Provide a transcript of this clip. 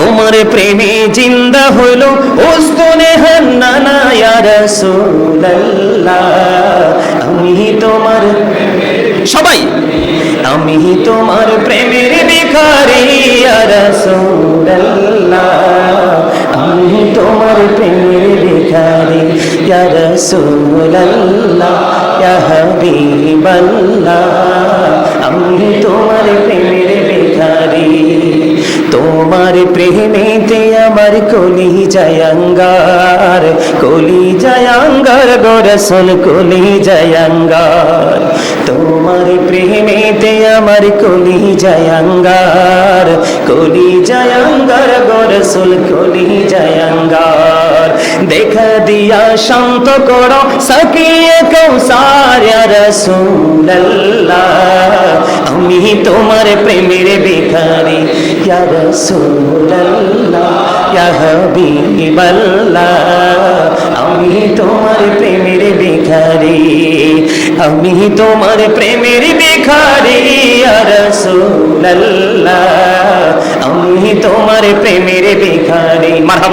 তোমার প্রেমে জিন্দা হইল উস্তনে আমি তোমার সবাই, আমি তোমার প্রেমের ভিখারি, ইয়া আমি তোমার প্রেমের ভিখারি, ইয়া রাসূলুল্লাহ, ইয়া হাবিবাল্লাহ। আমি তোমার প্রেমের তোমার প্রেমেতে আমার কলি জয়ঙ্গার কলি জয়ঙ্গার গোরসন কলি জয়ঙ্গার তোমার প্রেমেতে আমার কলি জয়ঙ্গার কলি জয়ঙ্গার গোরসুল কলি জয়ঙ্গার দেখা দিয়া শান্ত করো সকিয়ে কৌসার রসুল্লাহ আমি তোমার প্রেমের ভিখারি ইয়া রাসূলুল্লাহ, ইয়া হাবিবাল্লাহ, আমি তোমার প্রেমের ভিখারি, আমি তোমার প্রেমের ভিখারি, ইয়া আমি তোমার প্রেমের ভিখারি। মারহাবা।